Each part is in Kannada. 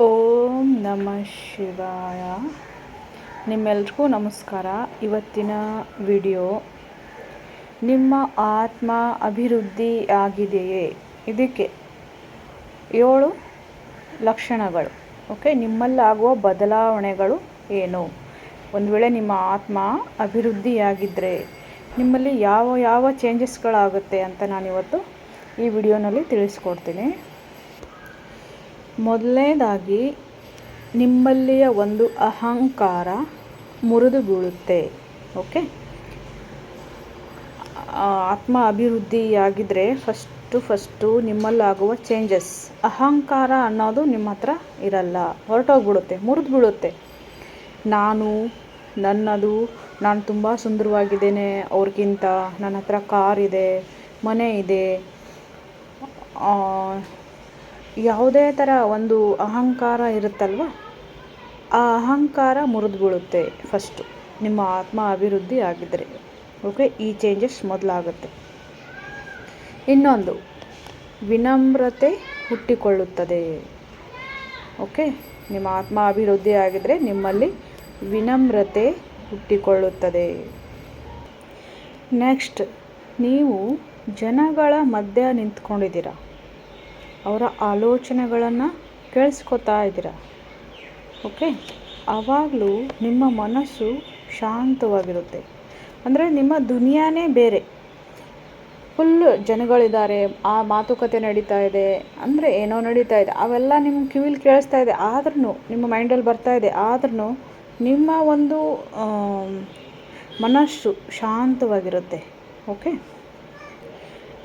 ಓಂ ನಮಃ ಶಿವಾಯ. ನಿಮ್ಮೆಲ್ರಿಗೂ ನಮಸ್ಕಾರ. ಇವತ್ತಿನ ವಿಡಿಯೋ ನಿಮ್ಮ ಆತ್ಮ ಅಭಿವೃದ್ಧಿ ಆಗಿದೆಯೇ? ಇದಕ್ಕೆ ಏಳು ಲಕ್ಷಣಗಳು. ಓಕೆ, ನಿಮ್ಮಲ್ಲಾಗುವ ಬದಲಾವಣೆಗಳು ಏನು? ಒಂದು ವೇಳೆ ನಿಮ್ಮ ಆತ್ಮ ಅಭಿವೃದ್ಧಿಯಾಗಿದ್ದರೆ ನಿಮ್ಮಲ್ಲಿ ಯಾವ ಯಾವ ಚೇಂಜಸ್ಗಳಾಗುತ್ತೆ ಅಂತ ನಾನಿವತ್ತು ಈ ವಿಡಿಯೋನಲ್ಲಿ ತಿಳಿಸ್ಕೊಡ್ತೀನಿ. ಮೊದಲನೇದಾಗಿ ನಿಮ್ಮಲ್ಲಿಯ ಒಂದು ಅಹಂಕಾರ ಮುರಿದು ಬೀಳುತ್ತೆ. ಓಕೆ? ಆತ್ಮ ಅಭಿವೃದ್ಧಿಯಾಗಿದ್ದರೆ ಫಸ್ಟು ಫಸ್ಟು ನಿಮ್ಮಲ್ಲಾಗುವ ಚೇಂಜಸ್ ಅಹಂಕಾರ ಅನ್ನೋದು ನಿಮ್ಮ ಹತ್ರ ಇರಲ್ಲ. ಹೊರಟೋಗ್ಬಿಡುತ್ತೆ, ಮುರಿದು ಬೀಳುತ್ತೆ. ನಾನು, ನನ್ನದು, ನಾನು ತುಂಬ ಸುಂದರವಾಗಿದ್ದೇನೆ, ಅವ್ರಿಗಿಂತ ನನ್ನ ಹತ್ರ ಕಾರ್ ಇದೆ ಮನೆ ಇದೆ. ಯಾವುದೇ ಥರ ಒಂದು ಅಹಂಕಾರ ಇರುತ್ತಲ್ವ? ಆ ಅಹಂಕಾರ ಮುರಿದು ಬೀಳುತ್ತೆ ಫಸ್ಟು ನಿಮ್ಮ ಆತ್ಮ ಅಭಿವೃದ್ಧಿ ಆಗಿದ್ದರೆ ಓಕೆ ಈ ಚೇಂಜಸ್ ಮೊದಲಾಗುತ್ತೆ. ಇನ್ನೊಂದು, ವಿನಮ್ರತೆ ಹುಟ್ಟಿಕೊಳ್ಳುತ್ತದೆ. ಓಕೆ ನಿಮ್ಮ ಆತ್ಮ ಅಭಿವೃದ್ಧಿ ಆಗಿದ್ದರೆ ನಿಮ್ಮಲ್ಲಿ ವಿನಮ್ರತೆ ಹುಟ್ಟಿಕೊಳ್ಳುತ್ತದೆ. ನೆಕ್ಸ್ಟ್ ನೀವು ಜನಗಳ ಮಧ್ಯ ನಿಂತ್ಕೊಂಡಿದ್ದೀರ? ಅವರ ಆಲೋಚನೆಗಳನ್ನು ಕೇಳಿಸ್ಕೊತಾ ಇದ್ದೀರ. ಓಕೆ ಆವಾಗಲೂ ನಿಮ್ಮ ಮನಸ್ಸು ಶಾಂತವಾಗಿರುತ್ತೆ. ಅಂದರೆ ನಿಮ್ಮ ದುನಿಯಾನೇ ಬೇರೆ. ಫುಲ್ ಜನಗಳಿದ್ದಾರೆ, ಆ ಮಾತುಕತೆ ನಡೀತಾ ಇದೆ, ಅಂದರೆ ಏನೋ ನಡೀತಾ ಇದೆ. ಅವೆಲ್ಲ ನಿಮ್ಮ ಕಿವಿಲಿ ಕೇಳಿಸ್ತಾ ಇದೆ. ಆದ್ರೂ ನಿಮ್ಮ ಮೈಂಡಲ್ಲಿ ಬರ್ತಾ ಇದೆ. ಆದ್ರೂ ನಿಮ್ಮ ಒಂದು ಮನಸ್ಸು ಶಾಂತವಾಗಿರುತ್ತೆ. ಓಕೆ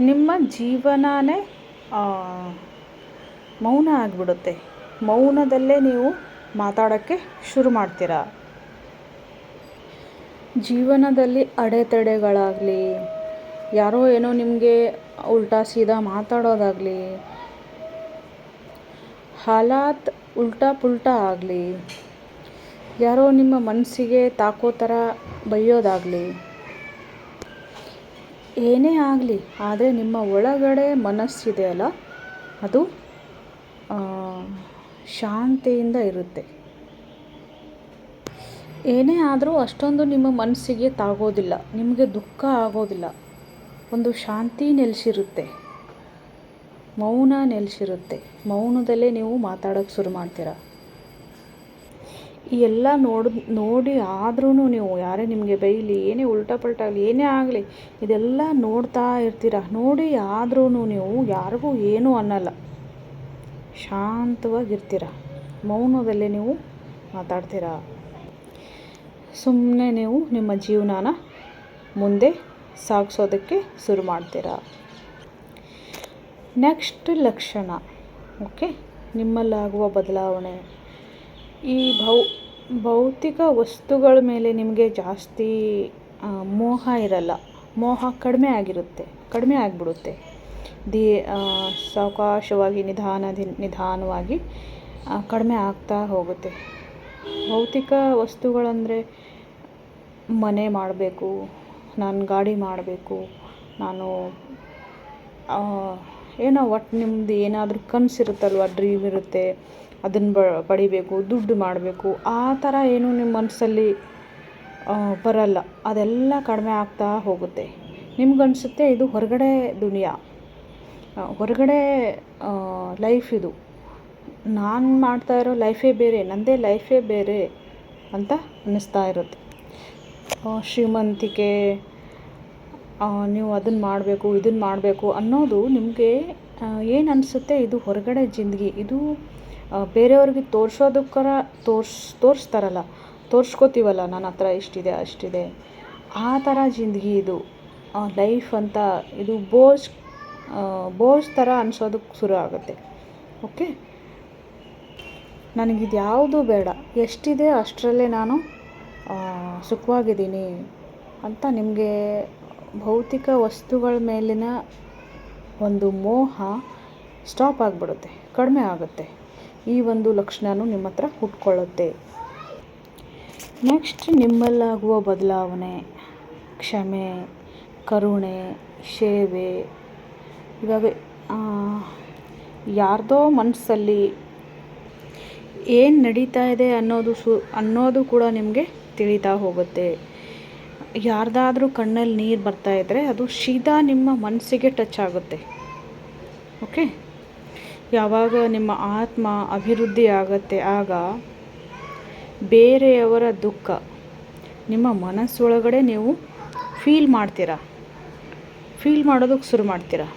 ನಿಮ್ಮ ಜೀವನನೇ ಮೌನ ಆಗಿಬಿಡುತ್ತೆ. ಮೌನದಲ್ಲೇ ನೀವು ಮಾತಾಡೋಕ್ಕೆ ಶುರು ಮಾಡ್ತೀರಾ? ಜೀವನದಲ್ಲಿ ಅಡೆತಡೆಗಳಾಗಲಿ, ಯಾರೋ ಏನೋ ನಿಮಗೆ ಉಲ್ಟಾ ಸೀದಾ ಮಾತಾಡೋದಾಗಲಿ, ಹಾಲಾತ್ ಉಲ್ಟಾ ಪುಲ್ಟಾ ಆಗಲಿ, ಯಾರೋ ನಿಮ್ಮ ಮನಸ್ಸಿಗೆ ತಾಕೋ ಥರ ಬೈಯೋದಾಗಲಿ ಏನೇ ಆಗಲಿ ಆದರೆ ನಿಮ್ಮ ಒಳಗಡೆ ಮನಸ್ಸಿದೆಯಲ್ಲ ಅದು ಆ, ಶಾಂತಿಯಿಂದ ಇರುತ್ತೆ. ಏನೇ ಆದರೂ ಅಷ್ಟೊಂದು ನಿಮ್ಮ ಮನಸ್ಸಿಗೆ ತಾಗೋದಿಲ್ಲ ನಿಮಗೆ ದುಃಖ ಆಗೋದಿಲ್ಲ. ಒಂದು ಶಾಂತಿ ನೆಲೆಸಿರುತ್ತೆ. ಮೌನ ನೆಲೆಸಿರುತ್ತೆ. ಮೌನದಲ್ಲೇ ನೀವು ಮಾತಾಡೋಕ್ಕೆ ಶುರು ಮಾಡ್ತೀರ. ಈ ಎಲ್ಲ ನೋಡ್, ನೋಡಿ ಆದ್ರೂ ನೀವು ಯಾರೇ ನಿಮಗೆ ಬೈಲಿ, ಏನೇ ಉಲ್ಟಾ ಪಲ್ಟಾ ಆಗಲಿ, ಏನೇ ಆಗಲಿ, ಇದೆಲ್ಲ ನೋಡ್ತಾ ಇರ್ತೀರ? ನೋಡಿ ಆದ್ರೂ ನೀವು ಯಾರಿಗೂ ಏನೂ ಅನ್ನಲ್ಲ. ಶಾಂತವಾಗಿರ್ತೀರ? ಮೌನದಲ್ಲೇ ನೀವು ಮಾತಾಡ್ತೀರಾ? ಸುಮ್ಮನೆ ನೀವು ನಿಮ್ಮ ಜೀವನನ ಮುಂದೆ ಸಾಗಿಸೋದಕ್ಕೆ ಶುರು ಮಾಡ್ತೀರಾ? ನೆಕ್ಸ್ಟ್ ಲಕ್ಷಣ, ಓಕೆ? ನಿಮ್ಮಲ್ಲಾಗುವ ಬದಲಾವಣೆ. ಈ ಭೌ, ಭೌತಿಕ ವಸ್ತುಗಳ ಮೇಲೆ ನಿಮಗೆ ಜಾಸ್ತಿ ಮೋಹ ಇರಲ್ಲ. ಮೋಹ ಕಡಿಮೆ ಆಗಿರುತ್ತೆ. ಕಡಿಮೆ ಆಗಿಬಿಡುತ್ತೆ. ದಿ ಸಾವಕಾಶವಾಗಿ ನಿಧಾನದಿ ನಿಧಾನವಾಗಿ ಕಡಿಮೆ ಆಗ್ತಾ ಹೋಗುತ್ತೆ. ಭೌತಿಕ ವಸ್ತುಗಳಂದರೆ ಮನೆ ಮಾಡಬೇಕು, ನಾನು ಗಾಡಿ ಮಾಡಬೇಕು, ನಾನು ಏನೋ ಒಟ್ಟು ನಿಮ್ಮದು ಏನಾದರೂ ಕನಸಿರುತ್ತಲ್ವ ಡ್ರೀಮ್ ಇರುತ್ತೆ. ಅದನ್ನು ಬ ಪಡಿಬೇಕು ದುಡ್ಡು ಮಾಡಬೇಕು. ಆ ಥರ ಏನು ನಿಮ್ಮ ಮನಸ್ಸಲ್ಲಿ ಬರಲ್ಲ. ಅದೆಲ್ಲ ಕಡಿಮೆ ಆಗ್ತಾ ಹೋಗುತ್ತೆ. ನಿಮ್ಗನ್ಸುತ್ತೆ ಇದು ಹೊರಗಡೆ ದುನಿಯಾ. ಹೊರಗಡೆ ಲೈಫ್ ಇದು. ನಾನು ಮಾಡ್ತಾ ಇರೋ ಲೈಫೇ ಬೇರೆ ನನ್ನದೇ ಲೈಫೇ ಬೇರೆ ಅಂತ ಅನ್ನಿಸ್ತಾ ಇರುತ್ತೆ. ಶ್ರೀಮಂತಿಕೆ ನೀವು ಅದನ್ನು ಮಾಡಬೇಕು ಇದನ್ನು ಮಾಡಬೇಕು ಅನ್ನೋದು ನಿಮಗೆ ಏನು ಅನಿಸುತ್ತೆ? ಇದು ಹೊರಗಡೆ ಜಿಂದಗಿ. ಇದು ಬೇರೆಯವ್ರಿಗೆ ತೋರಿಸೋದಕ್ಕರ ತೋರ್ಸ್, ತೋರಿಸ್ತಾರಲ್ಲ, ತೋರಿಸ್ಕೋತೀವಲ್ಲ, ನನ್ನ ಹತ್ರ ಇಷ್ಟಿದೆ, ಅಷ್ಟಿದೆ. ಆ ಥರ ಜಿಂದಗಿ ಇದು. ಲೈಫ್ ಅಂತ, ಇದು ಬೋಸ್ ಬೋಸ್ ಥರ ಅನ್ಸೋದಕ್ಕೆ ಶುರು ಆಗುತ್ತೆ. ಓಕೆ? ನನಗಿದು ಯಾವುದೂ ಬೇಡ. ಎಷ್ಟಿದೆ ಅಷ್ಟರಲ್ಲೇ ನಾನು ಸುಖವಾಗಿದ್ದೀನಿ ಅಂತ ನಿಮಗೆ ಭೌತಿಕ ವಸ್ತುಗಳ ಮೇಲಿನ ಒಂದು ಮೋಹ ಸ್ಟಾಪ್ ಆಗಿಬಿಡುತ್ತೆ, ಕಡಿಮೆ ಆಗುತ್ತೆ. ಈ ಒಂದು ಲಕ್ಷಣನೂ ನಿಮ್ಮ ಹತ್ರ ಹುಟ್ಕೊಳ್ಳುತ್ತೆ. ನೆಕ್ಸ್ಟ್ ನಿಮ್ಮಲ್ಲಾಗುವ ಬದಲಾವಣೆ, ಕ್ಷಮೆ, ಕರುಣೆ, ಸೇವೆ. ಇವಾಗ ಯಾರ್ದೋ ಮನಸ್ಸಲ್ಲಿ ಏನು ನಡೀತಾ ಇದೆ ಅನ್ನೋದು ಸು, ಅನ್ನೋದು ಕೂಡ ನಿಮಗೆ ತಿಳಿತಾ ಹೋಗುತ್ತೆ. ಯಾರ್ದಾದ್ರೂ ಕಣ್ಣಲ್ಲಿ ನೀರು ಬರ್ತಾ ಇದ್ದರೆ ಅದು ಸೀದಾ ನಿಮ್ಮ ಮನಸ್ಸಿಗೆ ಟಚ್ ಆಗುತ್ತೆ. ಓಕೆ ಯಾವಾಗ ನಿಮ್ಮ ಆತ್ಮ ಅಭಿವೃದ್ಧಿ ಆಗುತ್ತೆ ಆಗ ಬೇರೆಯವರ ದುಃಖ ನಿಮ್ಮ ಮನಸ್ಸೊಳಗಡೆ ನೀವು ಫೀಲ್ ಮಾಡ್ತೀರಾ? ಫೀಲ್ ಮಾಡೋದಕ್ಕೆ ಶುರು ಮಾಡ್ತೀರಾ?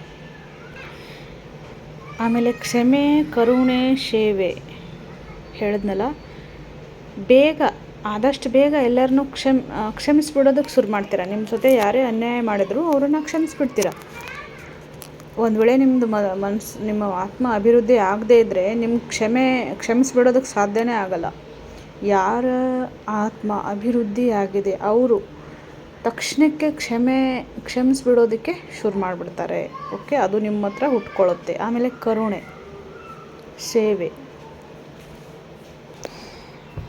ಆಮೇಲೆ ಕ್ಷಮೆ, ಕರುಣೆ ಸೇವೆ ಹೇಳಿದ್ನಲ್ಲ, ಬೇಗ, ಆದಷ್ಟು ಬೇಗ ಎಲ್ಲರನ್ನೂ ಕ್ಷಮ್, ಕ್ಷಮಿಸ್ಬಿಡೋದಕ್ಕೆ ಶುರು ಮಾಡ್ತೀರಾ? ನಿಮ್ಮ ಜೊತೆ ಯಾರೇ ಅನ್ಯಾಯ ಮಾಡಿದ್ರು ಅವರನ್ನು ಕ್ಷಮಿಸ್ಬಿಡ್ತೀರಾ? ಒಂದು ವೇಳೆ ನಿಮ್ಮದು ಮನಸ್ಸು ನಿಮ್ಮ ಆತ್ಮ ಅಭಿವೃದ್ಧಿ ಆಗದೇ ಇದ್ದರೆ ನಿಮ್ಮ ಕ್ಷಮೆ ಕ್ಷಮಿಸಿಬಿಡೋದಕ್ಕೆ ಸಾಧ್ಯನೇ ಆಗಲ್ಲ. ಯಾರ ಆತ್ಮ ಅಭಿವೃದ್ಧಿ ಆಗಿದೆ ಅವರು ತಕ್ಷಣಕ್ಕೆ ಕ್ಷಮೆ ಕ್ಷಮಿಸಿಬಿಡೋದಕ್ಕೆ ಶುರು ಮಾಡಿಬಿಡ್ತಾರೆ. ಓಕೆ, ಅದು ನಿಮ್ಮ ಹತ್ರ ಹುಟ್ಕೊಳ್ಳುತ್ತೆ ಆಮೇಲೆ ಕರುಣೆ, ಸೇವೆ.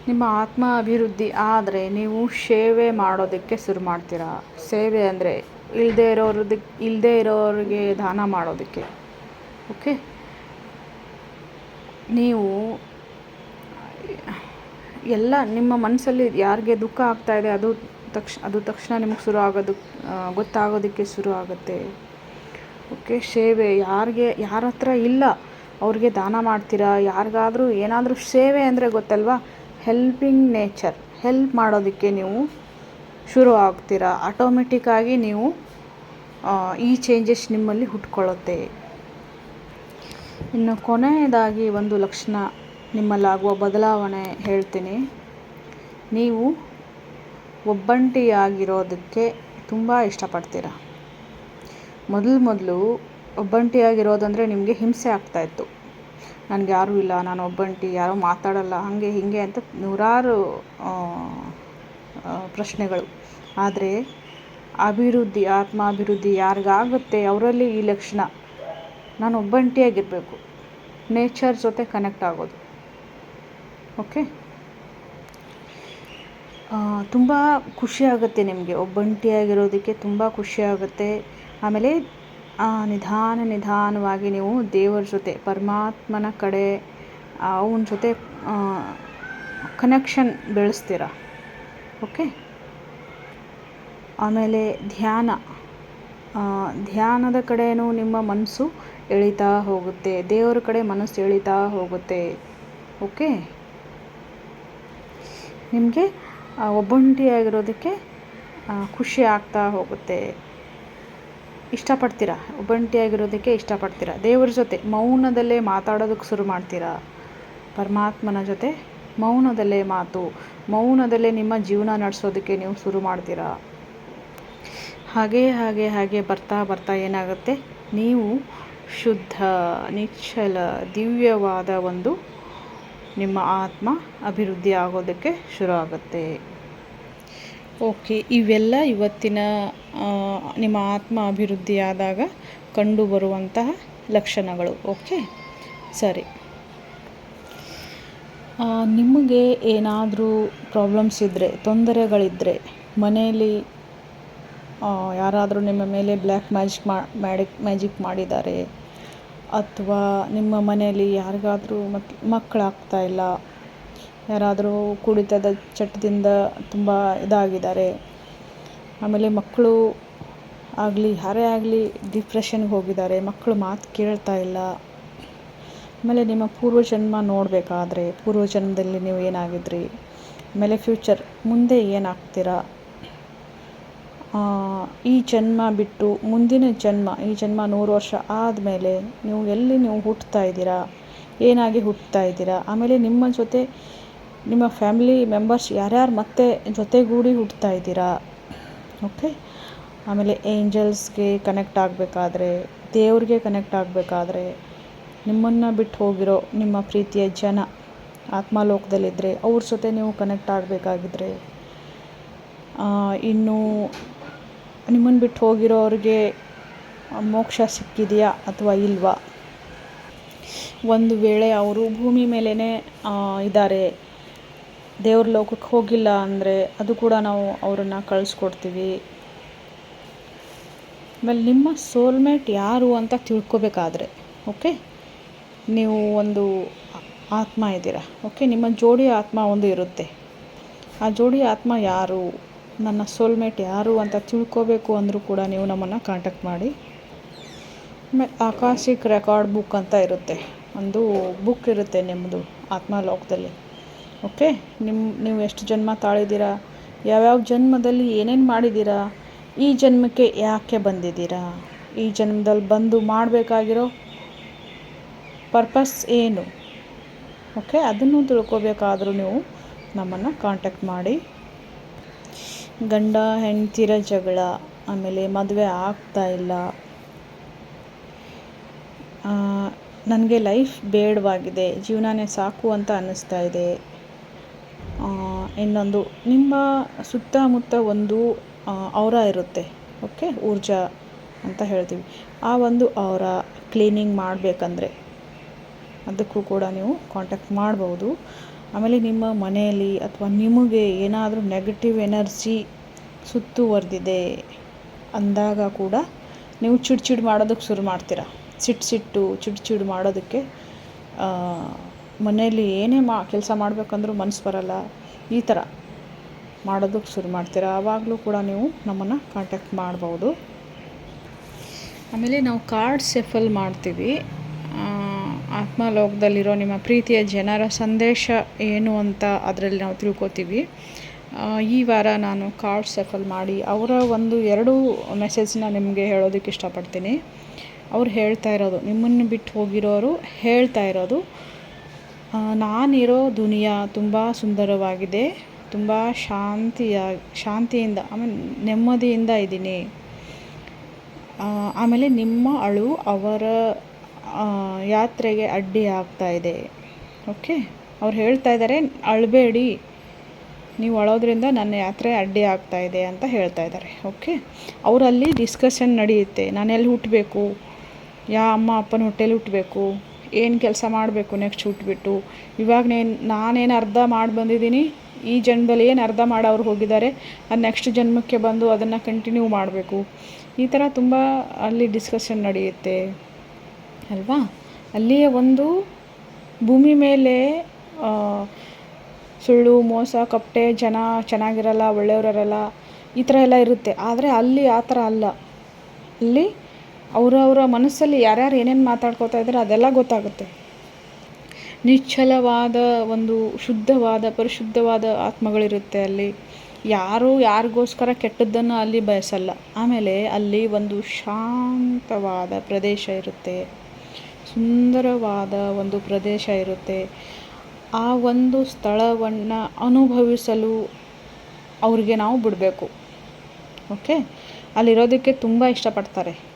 ನಿಮ್ಮ ಆತ್ಮ ಅಭಿವೃದ್ಧಿ ಆದರೆ ನೀವು ಸೇವೆ ಮಾಡೋದಕ್ಕೆ ಶುರು ಮಾಡ್ತೀರಾ? ಸೇವೆ ಅಂದರೆ ಇಲ್ಲದೇ ಇರೋರದಕ್ಕೆ ಇಲ್ಲದೆ ಇರೋರಿಗೆ ದಾನ ಮಾಡೋದಕ್ಕೆ. ಓಕೆ? ನೀವು ಎಲ್ಲ ನಿಮ್ಮ ಮನಸ್ಸಲ್ಲಿ ಯಾರಿಗೆ ದುಃಖ ಆಗ್ತಾ ಇದೆ, ಅದು ತಕ್ಷ, ಅದು ತಕ್ಷಣ ನಿಮಗೆ ಶುರು ಆಗೋದು ಗೊತ್ತಾಗೋದಕ್ಕೆ ಶುರು ಆಗುತ್ತೆ. ಓಕೆ? ಸೇವೆ ಯಾರಿಗೆ, ಯಾರ ಹತ್ರ ಇಲ್ಲ ಅವ್ರಿಗೆ ದಾನ ಮಾಡ್ತೀರಾ? ಯಾರಿಗಾದರೂ ಏನಾದರೂ ಸೇವೆ ಅಂದರೆ ಗೊತ್ತಲ್ವಾ? ಹೆಲ್ಪಿಂಗ್ ನೇಚರ್ ಹೆಲ್ಪ್ ಮಾಡೋದಕ್ಕೆ ನೀವು ಶುರು ಆಗ್ತೀರಾ ಆಟೋಮೆಟಿಕ್ಕಾಗಿ ನೀವು ಈ ಚೇಂಜಸ್ ನಿಮ್ಮಲ್ಲಿ ಹುಟ್ಕೊಳ್ಳುತ್ತೆ. ಇನ್ನು ಕೊನೆಯದಾಗಿ ಒಂದು ಲಕ್ಷಣ ನಿಮ್ಮಲ್ಲಾಗುವ ಬದಲಾವಣೆ ಹೇಳ್ತೀನಿ. ನೀವು ಒಬ್ಬಂಟಿಯಾಗಿರೋದಕ್ಕೆ ತುಂಬ ಇಷ್ಟಪಡ್ತೀರ? ಮೊದಲು ಮೊದಲು ಒಬ್ಬಂಟಿಯಾಗಿರೋದಂದರೆ ನಿಮಗೆ ಹಿಂಸೆ ಆಗ್ತಾಯಿತ್ತು ನನಗೆ ಯಾರೂ ಇಲ್ಲ, ನಾನು ಒಬ್ಬಂಟಿ, ಯಾರೂ ಮಾತಾಡಲ್ಲ, ಹಾಗೆ ಹೀಗೆ ಅಂತ ನೂರಾರು ಪ್ರಶ್ನೆಗಳು. ಆದರೆ, ಅಭಿವೃದ್ಧಿ, ಆತ್ಮಾಭಿವೃದ್ಧಿ ಯಾರಿಗಾಗುತ್ತೆ ಅವರಲ್ಲಿ ಈ ಲಕ್ಷಣ? ನಾನು ಒಬ್ಬಂಟಿಯಾಗಿರಬೇಕು. ನೇಚರ್ ಜೊತೆ ಕನೆಕ್ಟ್ ಆಗೋದು. ಓಕೆ ತುಂಬ ಖುಷಿ ಆಗುತ್ತೆ ನಿಮಗೆ. ಒಬ್ಬಂಟಿಯಾಗಿರೋದಕ್ಕೆ ತುಂಬ ಖುಷಿ ಆಗುತ್ತೆ. ಆಮೇಲೆ ನಿಧಾನ ನಿಧಾನವಾಗಿ ನೀವು ದೇವರ ಜೊತೆ, ಪರಮಾತ್ಮನ ಕಡೆ ಅವನ ಜೊತೆ ಕನೆಕ್ಷನ್ ಬೆಳೆಸ್ತೀರ? ಓಕೆ. ಆಮೇಲೆ ಧ್ಯಾನ. ಧ್ಯಾನದ ಕಡೆಯೂ ನಿಮ್ಮ ಮನಸ್ಸು ಎಳಿತಾ ಹೋಗುತ್ತೆ. ದೇವರ ಕಡೆ ಮನಸ್ಸು ಎಳಿತಾ ಹೋಗುತ್ತೆ. ಓಕೆ. ನಿಮಗೆ ಒಬ್ಬಂಟಿಯಾಗಿರೋದಕ್ಕೆ ಖುಷಿ ಆಗ್ತಾ ಹೋಗುತ್ತೆ. ಇಷ್ಟಪಡ್ತೀರಾ? ಒಬ್ಬಂಟಿಯಾಗಿರೋದಕ್ಕೆ ಇಷ್ಟಪಡ್ತೀರಾ? ದೇವರ ಜೊತೆ ಮೌನದಲ್ಲೇ ಮಾತಾಡೋದಕ್ಕೆ ಶುರು ಮಾಡ್ತೀರಾ? ಪರಮಾತ್ಮನ ಜೊತೆ? ಮೌನದಲ್ಲೇ ಮಾತು, ಮೌನದಲ್ಲೇ ನಿಮ್ಮ ಜೀವನ ನಡೆಸೋದಕ್ಕೆ ನೀವು ಶುರು ಮಾಡ್ತೀರಾ? ಹಾಗೆ ಹಾಗೆ ಹಾಗೆ ಬರ್ತಾ ಬರ್ತಾ ಏನಾಗುತ್ತೆ? ನೀವು ಶುದ್ಧ ನಿಶ್ಚಲ ದಿವ್ಯವಾದ ಒಂದು ನಿಮ್ಮ ಆತ್ಮ ಅಭಿವೃದ್ಧಿ ಆಗೋದಕ್ಕೆ ಶುರು ಆಗುತ್ತೆ. ಓಕೆ, ಇವೆಲ್ಲ ಇವತ್ತಿನ ನಿಮ್ಮ ಆತ್ಮ ಅಭಿವೃದ್ಧಿಯಾದಾಗ ಕಂಡುಬರುವಂತಹ ಲಕ್ಷಣಗಳು. ಓಕೆ, ಸರಿ. ನಿಮಗೆ ಏನಾದರೂ ಪ್ರಾಬ್ಲಮ್ಸ್ ಇದ್ದರೆ ತೊಂದರೆಗಳಿದ್ದರೆ ಮನೆಯಲ್ಲಿ ಯಾರಾದರೂ ನಿಮ್ಮ ಮೇಲೆ ಬ್ಲ್ಯಾಕ್ ಮ್ಯಾಜಿಕ್ ಮ್ಯಾಡಿಕ್ ಮ್ಯಾಜಿಕ್ ಮಾಡಿದ್ದಾರೆ, ಅಥವಾ ನಿಮ್ಮ ಮನೆಯಲ್ಲಿ ಯಾರಿಗಾದರೂ ಮಕ್, ಮಕ್ಕಳಾಗ್ತಾ ಇಲ್ಲ, ಯಾರಾದರೂ ಕುಡಿತದ ಚಟದಿಂದ ತುಂಬ ಇದಾಗಿದ್ದಾರೆ, ಆಮೇಲೆ ಮಕ್ಕಳು ಆಗಲಿ, ಯಾರೇ ಆಗಲಿ ಡಿಪ್ರೆಷನ್ಗೆ ಹೋಗಿದ್ದಾರೆ, ಮಕ್ಕಳು ಮಾತು ಕೇಳ್ತಾ ಇಲ್ಲ ಆಮೇಲೆ ನಿಮ್ಮ ಪೂರ್ವಜನ್ಮ ನೋಡಬೇಕಾದ್ರೆ, ಪೂರ್ವಜನ್ಮದಲ್ಲಿ ನೀವು ಏನಾಗಿದ್ರಿ? ಆಮೇಲೆ ಫ್ಯೂಚರ್ ಮುಂದೆ ಏನಾಗ್ತೀರಾ? ಈ ಜನ್ಮ ಬಿಟ್ಟು ಮುಂದಿನ ಜನ್ಮ, ಈ ಜನ್ಮ ನೂರು ವರ್ಷ ಆದಮೇಲೆ ನೀವು ಎಲ್ಲಿ ನೀವು ಹುಟ್ಟುತ್ತಾ ಇದ್ದೀರಾ? ಏನಾಗಿ ಹುಟ್ಟುತ್ತಾ ಇದ್ದೀರಾ? ಆಮೇಲೆ ನಿಮ್ಮ ಜೊತೆ ನಿಮ್ಮ ಫ್ಯಾಮಿಲಿ ಮೆಂಬರ್ಸ್ ಯಾರ್ಯಾರು ಮತ್ತೆ ಜೊತೆಗೂಡಿ ಹುಟ್ಟುತ್ತಾ ಇದ್ದೀರಾ? ಓಕೆ ಆಮೇಲೆ ಏಂಜಲ್ಸ್ಗೆ ಕನೆಕ್ಟ್ ಆಗಬೇಕಾದ್ರೆ, ದೇವ್ರಿಗೆ ಕನೆಕ್ಟ್ ಆಗಬೇಕಾದ್ರೆ ನಿಮ್ಮನ್ನು ಬಿಟ್ಟು ಹೋಗಿರೋ ನಿಮ್ಮ ಪ್ರೀತಿಯ ಜನ ಆತ್ಮಲೋಕದಲ್ಲಿದ್ದರೆ ಅವ್ರ ಜೊತೆ ನೀವು ಕನೆಕ್ಟ್ ಆಗಬೇಕಾಗಿದ್ರೆ ಇನ್ನು ನಿಮ್ಮನ್ನು ಬಿಟ್ಟು ಹೋಗಿರೋರಿಗೆ ಮೋಕ್ಷ ಸಿಕ್ಕಿದೆಯಾ ಅಥವಾ ಇಲ್ವಾ? ಒಂದು ವೇಳೆ ಅವರು ಭೂಮಿ ಮೇಲೇ ಇದ್ದಾರೆ, ದೇವ್ರ ಲೋಕಕ್ಕೆ ಹೋಗಿಲ್ಲ ಅಂದರೆ ಅದು ಕೂಡ ನಾವು ಅವರನ್ನು ಕಳಿಸ್ಕೊಡ್ತೀವಿ. ಆಮೇಲೆ ನಿಮ್ಮ ಸೋಲ್ಮೇಟ್ ಯಾರು ಅಂತ ತಿಳ್ಕೊಬೇಕಾದ್ರೆ ಓಕೆ ನೀವು ಒಂದು ಆತ್ಮ ಇದ್ದೀರಾ? ಓಕೆ ನಿಮ್ಮ ಜೋಡಿ ಆತ್ಮ ಒಂದು ಇರುತ್ತೆ. ಆ ಜೋಡಿ ಆತ್ಮ ಯಾರು? ನನ್ನ ಸೋಲ್ಮೇಟ್ ಯಾರು ಅಂತ ತಿಳ್ಕೋಬೇಕು ಅಂದರೂ ಕೂಡ ನೀವು ನಮ್ಮನ್ನು ಕಾಂಟ್ಯಾಕ್ಟ್ ಮಾಡಿ. ಆಮೇಲೆ ಆಕಾಶಿಕ್ ರೆಕಾರ್ಡ್ ಬುಕ್ ಅಂತ ಇರುತ್ತೆ. ಒಂದು ಬುಕ್ ಇರುತ್ತೆ ನಿಮ್ಮದು ಆತ್ಮ ಲೋಕದಲ್ಲಿ ಓಕೆ ನಿಮ್ಮ ನೀವು ಎಷ್ಟು ಜನ್ಮ ತಾಳಿದ್ದೀರಾ? ಯಾವ್ಯಾವ ಜನ್ಮದಲ್ಲಿ ಏನೇನು ಮಾಡಿದ್ದೀರಾ? ಈ ಜನ್ಮಕ್ಕೆ ಯಾಕೆ ಬಂದಿದ್ದೀರಾ? ಈ ಜನ್ಮದಲ್ಲಿ ಬಂದು ಮಾಡಬೇಕಾಗಿರೋ ಪರ್ಪಸ್ ಏನು? ಓಕೆ ಅದನ್ನು ತಿಳ್ಕೋಬೇಕಾದರೂ ನೀವು ನಮ್ಮನ್ನು ಕಾಂಟ್ಯಾಕ್ಟ್ ಮಾಡಿ. ಗಂಡ, ಹೆಂಡ್ತಿರ ಜಗಳ, ಆಮೇಲೆ ಮದುವೆ ಆಗ್ತಾ ಇಲ್ಲ. ನನಗೆ ಲೈಫ್ ಬೇಡವಾಗಿದೆ, ಜೀವನನೇ ಸಾಕು ಅಂತ ಅನ್ನಿಸ್ತಾ ಇದೆ. ಇನ್ನೊಂದು, ನಿಮ್ಮ ಸುತ್ತಮುತ್ತ ಒಂದು ಅವರ ಇರುತ್ತೆ. ಓಕೆ ಊರ್ಜಾ ಅಂತ ಹೇಳ್ತೀವಿ. ಆ ಒಂದು ಅವರ ಕ್ಲೀನಿಂಗ್ ಮಾಡಬೇಕಂದ್ರೆ ಅದಕ್ಕೂ ಕೂಡ ನೀವು ಕಾಂಟ್ಯಾಕ್ಟ್ ಮಾಡ್ಬೋದು. ಆಮೇಲೆ ನಿಮ್ಮ ಮನೆಯಲ್ಲಿ ಅಥವಾ ನಿಮಗೆ ಏನಾದರೂ ನೆಗೆಟಿವ್ ಎನರ್ಜಿ ಸುತ್ತುವರೆದಿದೆ ಅಂದಾಗ ಕೂಡ ನೀವು ಚಿಡ್ ಚಿಡ್ ಮಾಡೋದಕ್ಕೆ ಶುರು ಮಾಡ್ತೀರಾ. ಸಿಟ್ಟು ಸಿಟ್ಟು, ಚಿಡ್ ಚಿಡ್ ಮಾಡೋದಕ್ಕೆ ಮನೆಯಲ್ಲಿ ಏನೇ ಮಾ, ಕೆಲಸ ಮಾಡಬೇಕಂದ್ರೂ ಮನಸ್ಸು ಬರಲ್ಲ. ಈ ಥರ ಮಾಡೋದಕ್ಕೆ ಶುರು ಮಾಡ್ತೀರಾ. ಆವಾಗಲೂ ಕೂಡ ನೀವು ನಮ್ಮನ್ನು ಕಾಂಟ್ಯಾಕ್ಟ್ ಮಾಡ್ಬೋದು. ಆಮೇಲೆ ನಾವು ಕಾರ್ಡ್ ಸೆಫಲ್ ಮಾಡ್ತೀವಿ. ಆತ್ಮಲೋಕದಲ್ಲಿರೋ ನಿಮ್ಮ ಪ್ರೀತಿಯ ಜನರ ಸಂದೇಶ ಏನು ಅಂತ ಅದರಲ್ಲಿ ನಾವು ತಿಳ್ಕೊತೀವಿ. ಈ ವಾರ ನಾನು ಕಾರ್ಡ್ ಸೆಫಲ್ ಮಾಡಿ ಅವರ ಒಂದು ಎರಡು ಮೆಸೇಜ್ನ ನಿಮಗೆ ಹೇಳೋದಕ್ಕೆ ಇಷ್ಟಪಡ್ತೀನಿ. ಅವ್ರು ಹೇಳ್ತಾ ಇರೋದು, ನಿಮ್ಮನ್ನು ಬಿಟ್ಟು ಹೋಗಿರೋರು ಹೇಳ್ತಾ ಇರೋದು ನಾನಿರೋ ದುನಿಯಾ ತುಂಬ ಸುಂದರವಾಗಿದೆ, ತುಂಬ ಶಾಂತಿಯ, ಶಾಂತಿಯಿಂದ ಆಮೇಲೆ ನೆಮ್ಮದಿಯಿಂದ ಇದ್ದೀನಿ. ಆಮೇಲೆ ನಿಮ್ಮ ಅಳು ಅವರ ಯಾತ್ರೆಗೆ ಅಡ್ಡಿ ಆಗ್ತಾ ಇದೆ. ಓಕೆ? ಅವ್ರು ಹೇಳ್ತಾ ಇದ್ದಾರೆ ಅಳಬೇಡಿ. ನೀವು ಅಳೋದ್ರಿಂದ ನನ್ನ ಯಾತ್ರೆ ಅಡ್ಡಿ ಆಗ್ತಾ ಇದೆ ಅಂತ ಹೇಳ್ತಾ ಇದ್ದಾರೆ ಓಕೆ? ಅವರಲ್ಲಿ ಡಿಸ್ಕಷನ್ ನಡೆಯುತ್ತೆ. ನಾನು ಎಲ್ಲಿ ಹುಟ್ಟಬೇಕು ಯಾ ಅಮ್ಮ ಅಪ್ಪನ ಹೊಟ್ಟೆಲಿ ಹುಟ್ಟಬೇಕು ಏನು ಕೆಲಸ ಮಾಡಬೇಕು ನೆಕ್ಸ್ಟ್ ಹುಟ್ಟುಬಿಟ್ಟು ನೇನು, ನಾನೇನು ಅರ್ಧ ಮಾಡಿ ಬಂದಿದ್ದೀನಿ ಈ ಜನ್ಮದಲ್ಲಿ ಏನು ಅರ್ಧ ಮಾಡಿ ಅವ್ರು ಹೋಗಿದ್ದಾರೆ ಅದು ನೆಕ್ಸ್ಟ್ ಜನ್ಮಕ್ಕೆ ಬಂದು ಅದನ್ನು ಕಂಟಿನ್ಯೂ ಮಾಡಬೇಕು. ಈ ಥರ ತುಂಬ ಅಲ್ಲಿ ಡಿಸ್ಕಷನ್ ನಡೆಯುತ್ತೆ. ಅಲ್ವಾ? ಅಲ್ಲಿಯ ಒಂದು ಭೂಮಿ ಮೇಲೆ ಸುಳ್ಳು, ಮೋಸ, ಕಪಟೆ, ಜನ ಚೆನ್ನಾಗಿರಲ್ಲ, ಒಳ್ಳೆಯವರಲ್ಲ, ಈ ಥರ ಎಲ್ಲ ಇರುತ್ತೆ. ಆದರೆ ಅಲ್ಲಿ ಆ ಥರ ಅಲ್ಲ. ಅಲ್ಲಿ ಅವರವರ ಮನಸ್ಸಲ್ಲಿ ಯಾರ್ಯಾರು ಏನೇನು ಮಾತಾಡ್ಕೋತಾ ಇದ್ದಾರೆ ಅದೆಲ್ಲ ಗೊತ್ತಾಗುತ್ತೆ. ನಿಶ್ಚಲವಾದ ಒಂದು ಶುದ್ಧವಾದ, ಪರಿಶುದ್ಧವಾದ ಆತ್ಮಗಳಿರುತ್ತೆ ಅಲ್ಲಿ. ಯಾರು ಯಾರಿಗೋಸ್ಕರ ಕೆಟ್ಟದ್ದನ್ನು ಅಲ್ಲಿ ಬಯಸಲ್ಲ. ಆಮೇಲೆ ಅಲ್ಲಿ ಒಂದು ಶಾಂತವಾದ ಪ್ರದೇಶ ಇರುತ್ತೆ. ಸುಂದರವಾದ ಒಂದು ಪ್ರದೇಶ ಇರುತ್ತೆ. ಆ ಒಂದು ಸ್ಥಳವನ್ನು ಅನುಭವಿಸಲು ಅವ್ರಿಗೆ ನಾವು ಬಿಡಬೇಕು. ಓಕೆ? ಅಲ್ಲಿರೋದಕ್ಕೆ ತುಂಬ ಇಷ್ಟಪಡ್ತಾರೆ.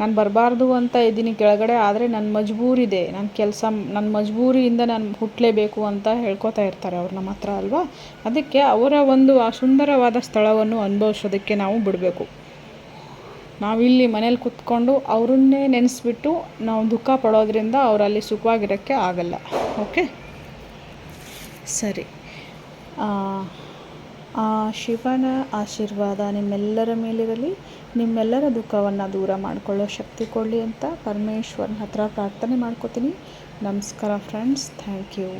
ನಾನು ಬರಬಾರ್ದು ಅಂತ ಇದ್ದೀನಿ ಕೆಳಗಡೆ, ಆದರೆ ನನ್ನ ಮಜಬೂರಿದೆ. ನನ್ನ ಕೆಲಸ ನನ್ನ ಮಜಬೂರಿಯಿಂದ ನಾನು ಹುಟ್ಟಲೇಬೇಕು ಅಂತ ಹೇಳ್ಕೊತಾ ಇರ್ತಾರೆ ಅವ್ರು ನಮ್ಮ ಹತ್ರ ಅಲ್ವಾ? ಅದಕ್ಕೆ ಅವರ ಒಂದು ಆ ಸುಂದರವಾದ ಸ್ಥಳವನ್ನು ಅನುಭವಿಸೋದಕ್ಕೆ ನಾವು ಬಿಡಬೇಕು. ನಾವಿಲ್ಲಿ ಮನೇಲಿ ಕುತ್ಕೊಂಡು ಅವರನ್ನೇ ನೆನೆಸ್ಬಿಟ್ಟು ನಾವು ದುಃಖ ಪಡೋದ್ರಿಂದ ಅವರಲ್ಲಿ ಸುಖವಾಗಿರೋಕ್ಕೆ ಆಗಲ್ಲ. ಓಕೆ? ಸರಿ. ಆ ಶಿವನ ಆಶೀರ್ವಾದ ನಿಮ್ಮೆಲ್ಲರ ಮೇಲಿರಲಿ. ನಿಮ್ಮೆಲ್ಲರ ದುಃಖವನ್ನು ದೂರ ಮಾಡಿಕೊಳ್ಳೋ ಶಕ್ತಿ ಕೊಡಲಿ ಅಂತ ಪರಮೇಶ್ವರನ ಹತ್ರ ಪ್ರಾರ್ಥನೆ ಮಾಡ್ಕೋತೀನಿ. ನಮಸ್ಕಾರ ಫ್ರೆಂಡ್ಸ್ ಥ್ಯಾಂಕ್ ಯು